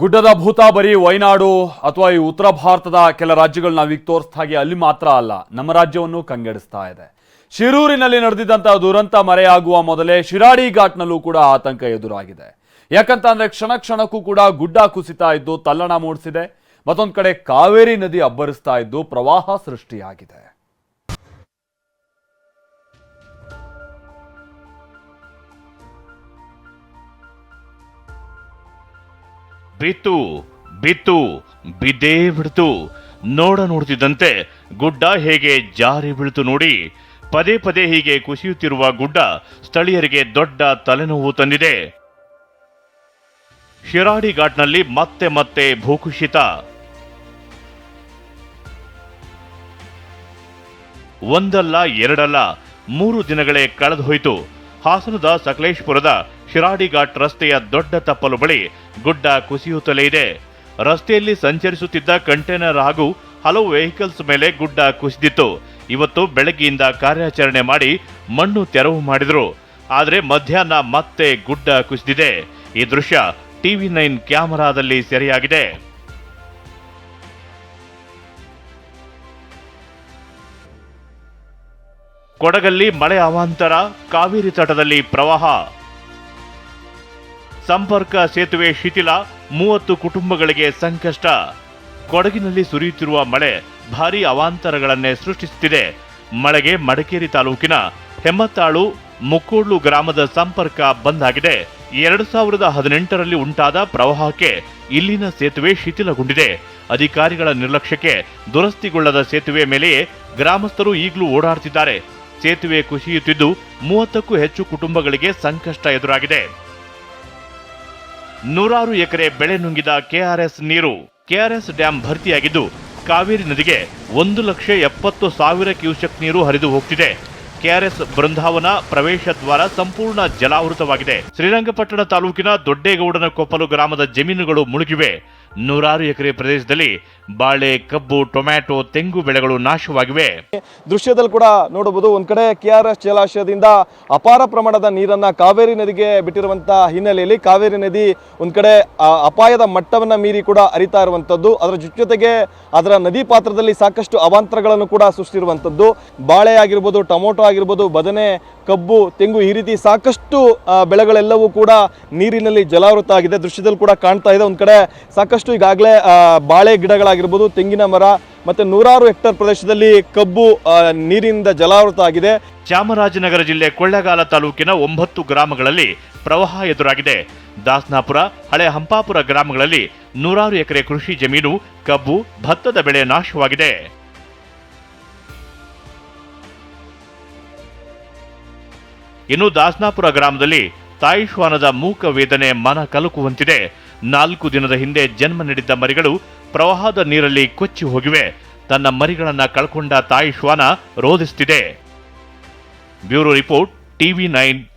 ಗುಡ್ಡದ ಭೂತ ಬರೀ ವಯನಾಡು ಅಥವಾ ಈ ಉತ್ತರ ಭಾರತದ ಕೆಲ ರಾಜ್ಯಗಳು ನಾವೀಗ ತೋರಿಸ್ದ ಹಾಗೆ ಅಲ್ಲಿ ಮಾತ್ರ ಅಲ್ಲ, ನಮ್ಮ ರಾಜ್ಯವನ್ನು ಕಂಗೆಡಿಸ್ತಾ ಇದೆ. ಶಿರೂರಿನಲ್ಲಿ ನಡೆದಿದ್ದಂತಹ ದುರಂತ ಮರೆಯಾಗುವ ಮೊದಲೇ ಶಿರಾಡಿ ಘಾಟ್ನಲ್ಲೂ ಕೂಡ ಆತಂಕ ಎದುರಾಗಿದೆ. ಯಾಕಂತ ಅಂದ್ರೆ ಕ್ಷಣ ಕ್ಷಣಕ್ಕೂ ಕೂಡ ಗುಡ್ಡ ಕುಸಿತಾ ಇದ್ದು, ತಲ್ಲಣ ಮೂಡಿಸಿದೆ. ಮತ್ತೊಂದು ಕಡೆ ಕಾವೇರಿ ನದಿ ಅಬ್ಬರಿಸ್ತಾ ಇದ್ದು, ಪ್ರವಾಹ ಸೃಷ್ಟಿಯಾಗಿದೆ. ಬಿತ್ತು ಬಿತ್ತು, ಬಿದ್ದೇ ಬಿಡ್ತು. ನೋಡ ನೋಡ್ತಿದ್ದಂತೆ ಗುಡ್ಡ ಹೇಗೆ ಜಾರಿ ಬೀಳ್ತು ನೋಡಿ. ಪದೇ ಪದೇ ಹೀಗೆ ಕುಸಿಯುತ್ತಿರುವ ಗುಡ್ಡ ಸ್ಥಳೀಯರಿಗೆ ದೊಡ್ಡ ತಲೆನೋವು ತಂದಿದೆ. ಶಿರಾಡಿ ಘಾಟ್ನಲ್ಲಿ ಮತ್ತೆ ಮತ್ತೆ ಭೂಕುಸಿತ. ಒಂದಲ್ಲ ಎರಡಲ್ಲ ಮೂರು ದಿನಗಳೇ ಕಳೆದು ಹೋಯಿತು ಹಾಸನದ ಸಕಲೇಶ್ಪುರದ ಶಿರಾಡಿ ಘಾಟ್ ರಸ್ತೆಯ ದೊಡ್ಡ ತಪ್ಪಲು ಬಳಿ ಗುಡ್ಡ ಕುಸಿಯುತ್ತಲೇ ಇದೆ. ರಸ್ತೆಯಲ್ಲಿ ಸಂಚರಿಸುತ್ತಿದ್ದ ಕಂಟೈನರ್ ಹಾಗೂ ಹಲವು ವೆಹಿಕಲ್ಸ್ ಮೇಲೆ ಗುಡ್ಡ ಕುಸಿದಿತ್ತು. ಇವತ್ತು ಬೆಳಗ್ಗೆಯಿಂದ ಕಾರ್ಯಾಚರಣೆ ಮಾಡಿ ಮಣ್ಣು ತೆರವು ಮಾಡಿದರು. ಆದರೆ ಮಧ್ಯಾಹ್ನ ಮತ್ತೆ ಗುಡ್ಡ ಕುಸಿದಿದೆ. ಈ ದೃಶ್ಯ ಟಿವಿ ನೈನ್ ಕ್ಯಾಮೆರಾದಲ್ಲಿ ಸೆರೆಯಾಗಿದೆ. ಕೊಡಗಲ್ಲಿ ಮಳೆ ಅವಾಂತರ, ಕಾವೇರಿ ತಟದಲ್ಲಿ ಪ್ರವಾಹ. ಸಂಪರ್ಕ ಸೇತುವೆ ಶಿಥಿಲ, ಮೂವತ್ತು ಕುಟುಂಬಗಳಿಗೆ ಸಂಕಷ್ಟ. ಕೊಡಗಿನಲ್ಲಿ ಸುರಿಯುತ್ತಿರುವ ಮಳೆ ಭಾರೀ ಅವಾಂತರಗಳನ್ನೇ ಸೃಷ್ಟಿಸುತ್ತಿದೆ. ಮಳೆಗೆ ಮಡಿಕೇರಿ ತಾಲೂಕಿನ ಹೆಮ್ಮತ್ತಾಳು, ಮುಕ್ಕೋಡ್ಲು ಗ್ರಾಮದ ಸಂಪರ್ಕ ಬಂದ್ ಆಗಿದೆ ಎರಡು ಸಾವಿರದ ಹದಿನೆಂಟರಲ್ಲಿ ಉಂಟಾದ ಪ್ರವಾಹಕ್ಕೆ ಇಲ್ಲಿನ ಸೇತುವೆ ಶಿಥಿಲಗೊಂಡಿದೆ. ಅಧಿಕಾರಿಗಳ ನಿರ್ಲಕ್ಷ್ಯಕ್ಕೆ ದುರಸ್ತಿಗೊಳ್ಳದ ಸೇತುವೆ ಮೇಲೆಯೇ ಗ್ರಾಮಸ್ಥರು ಈಗಲೂ ಓಡಾಡುತ್ತಿದ್ದಾರೆ ಸೇತುವೆ ಕುಸಿಯುತ್ತಿದ್ದು ಮೂವತ್ತಕ್ಕೂ ಹೆಚ್ಚು ಕುಟುಂಬಗಳಿಗೆ ಸಂಕಷ್ಟ ಎದುರಾಗಿದೆ. ನೂರಾರು ಎಕರೆ ಬೆಳೆ ನುಂಗಿದ ಕೆಆರ್ಎಸ್ ನೀರು ಕೆಆರ್ಎಸ್ ಡ್ಯಾಂ ಭರ್ತಿಯಾಗಿದ್ದು, ಕಾವೇರಿ ನದಿಗೆ ಒಂದು ಲಕ್ಷ ಎಪ್ಪತ್ತು ಸಾವಿರ ಕ್ಯೂಸೆಕ್ ನೀರು ಹರಿದು ಹೋಗ್ತಿದೆ. ಕೆಆರ್ಎಸ್ ಬೃಂದಾವನ ಪ್ರವೇಶ ದ್ವಾರ ಸಂಪೂರ್ಣ ಜಲಾವೃತವಾಗಿದೆ. ಶ್ರೀರಂಗಪಟ್ಟಣ ತಾಲೂಕಿನ ದೊಡ್ಡೇಗೌಡನ ಕೊಪ್ಪಲು ಗ್ರಾಮದ ಜಮೀನುಗಳು ಮುಳುಗಿವೆ. ನೂರಾರು ಎಕರೆ ಪ್ರದೇಶದಲ್ಲಿ ಬಾಳೆ, ಕಬ್ಬು, ಟೊಮ್ಯಾಟೊ, ತೆಂಗು ಬೆಳೆಗಳು ನಾಶವಾಗಿವೆ. ದೃಶ್ಯದಲ್ಲಿ ಕೂಡ ನೋಡಬಹುದು, ಒಂದ್ ಕಡೆ ಕೆ ಆರ್ ಎಸ್ ಜಲಾಶಯದಿಂದ ಅಪಾರ ಪ್ರಮಾಣದ ನೀರನ್ನ ಕಾವೇರಿ ನದಿಗೆ ಬಿಟ್ಟಿರುವಂತಹ ಹಿನ್ನೆಲೆಯಲ್ಲಿ ಕಾವೇರಿ ನದಿ ಒಂದ್ ಕಡೆ ಅಪಾಯದ ಮಟ್ಟವನ್ನ ಮೀರಿ ಕೂಡ ಅರಿತಾ ಇರುವಂತದ್ದು. ಅದರ ಜೊತೆಗೆ ಅದರ ನದಿ ಪಾತ್ರದಲ್ಲಿ ಸಾಕಷ್ಟು ಅವಾಂತರಗಳನ್ನು ಕೂಡ ಸೃಷ್ಟಿರುವಂತದ್ದು. ಬಾಳೆ ಆಗಿರ್ಬೋದು, ಟೊಮೊಟೊ ಆಗಿರ್ಬೋದು, ಬದನೆ, ಕಬ್ಬು, ತೆಂಗು ಈ ರೀತಿ ಸಾಕಷ್ಟು ಬೆಳೆಗಳೆಲ್ಲವೂ ಕೂಡ ನೀರಿನಲ್ಲಿ ಜಲಾವೃತ ಆಗಿದೆ ದೃಶ್ಯದಲ್ಲಿ ಕೂಡ ಕಾಣ್ತಾ ಇದೆ, ಒಂದ್ ಕಡೆ ಸಾಕಷ್ಟು ಈಗಾಗಲೇ ಬಾಳೆ ಗಿಡಗಳಾಗಿರ್ಬೋದು, ತೆಂಗಿನ ಮರ ಮತ್ತೆ ನೂರಾರು ಹೆಕ್ಟೇರ್ ಪ್ರದೇಶದಲ್ಲಿ ಕಬ್ಬು ನೀರಿನಿಂದ ಜಲಾವೃತ ಆಗಿದೆ. ಚಾಮರಾಜನಗರ ಜಿಲ್ಲೆ ಕೊಳ್ಳೇಗಾಲ ತಾಲೂಕಿನ ಒಂಬತ್ತು ಗ್ರಾಮಗಳಲ್ಲಿ ಪ್ರವಾಹ ಎದುರಾಗಿದೆ. ದಾಸ್ನಾಪುರ, ಹಳೆ ಹಂಪಾಪುರ ಗ್ರಾಮಗಳಲ್ಲಿ ನೂರಾರು ಎಕರೆ ಕೃಷಿ ಜಮೀನು, ಕಬ್ಬು, ಭತ್ತದ ಬೆಳೆ ನಾಶವಾಗಿದೆ. ಇನ್ನು ದಾಸ್ನಾಪುರ ಗ್ರಾಮದಲ್ಲಿ ತಾಯಿ ಶ್ವಾನದ ಮೂಕ ವೇದನೆ ಮನ ಕಲಕುವಂತಿದೆ. ನಾಲ್ಕು ದಿನದ ಹಿಂದೆ ಜನ್ಮ ನೀಡಿದ್ದ ಮರಿಗಳು ಪ್ರವಾಹದ ನೀರಲ್ಲಿ ಕೊಚ್ಚಿ ಹೋಗಿವೆ. ತನ್ನ ಮರಿಗಳನ್ನು ಕಳ್ಕೊಂಡ ತಾಯಿ ಶ್ವಾನ ರೋಧಿಸುತ್ತಿದೆ ಬ್ಯೂರೋ ರಿಪೋರ್ಟ್, ಟಿವಿ ನೈನ್